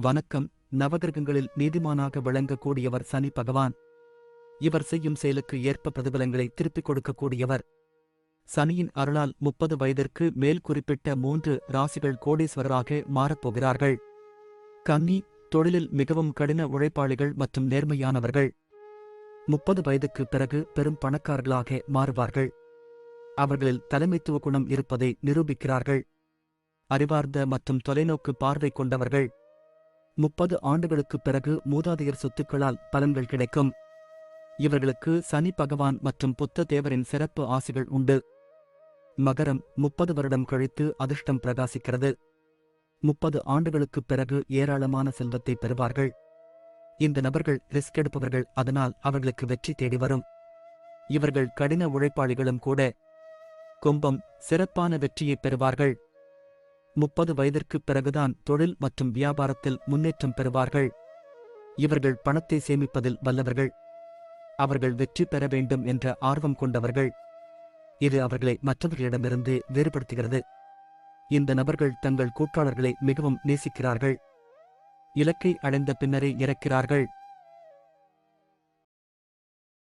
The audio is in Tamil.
வணக்கம். நவகிரகங்களில் நீதிமானாக விளங்கக்கூடியவர் சனி பகவான். இவர் செய்யும் செயலுக்கு ஏற்ப பிரதிபலங்களை திருப்பிக் கொடுக்கக்கூடியவர். சனியின் அருளால் முப்பது வயதிற்கு மேல் குறிப்பிட்ட மூன்று ராசிகள் கோடீஸ்வரராக மாறப்போகிறார்கள் கன்னி தொழிலில் மிகவும் கடின உழைப்பாளிகள் மற்றும் நேர்மையானவர்கள். முப்பது வயதுக்கு பிறகு பெரும் பணக்காரர்களாக மாறுவார்கள். அவர்களில் தலைமைத்துவ குணம் இருப்பதை நிரூபிக்கிறார்கள். அறிவார்ந்த மற்றும் தொலைநோக்கு பார்வை கொண்டவர்கள். முப்பது ஆண்டுகளுக்குப் பிறகு மூதாதையர் சொத்துக்களால் பலன்கள் கிடைக்கும். இவர்களுக்கு சனி பகவான் மற்றும் புத்த தேவரின் சிறப்பு ஆசைகள் உண்டு. மகரம் முப்பது வருடம் கழித்து அதிர்ஷ்டம் பிரகாசிக்கிறது. முப்பது ஆண்டுகளுக்குப் பிறகு ஏராளமான செல்வத்தை பெறுவார்கள். இந்த நபர்கள் ரிஸ்க் எடுப்பவர்கள் அதனால் அவர்களுக்கு வெற்றி தேடி வரும். இவர்கள் கடின உழைப்பாளிகளும் கூட. கும்பம் சிறப்பான வெற்றியைப் பெறுவார்கள். முப்பது வயதிற்குப் பிறகுதான் தொழில் மற்றும் வியாபாரத்தில் முன்னேற்றம் பெறுவார்கள். இவர்கள் பணத்தை சேமிப்பதில் வல்லவர்கள். அவர்கள் வெற்றி பெற வேண்டும் என்ற ஆர்வம் கொண்டவர்கள். இது அவர்களை மற்றவர்களிடமிருந்து வேறுபடுத்துகிறது. இந்த நபர்கள் தங்கள் கூட்டாளர்களை மிகவும் நேசிக்கிறார்கள். இலக்கை அடைந்த பின்னரே இறக்கிறார்கள்.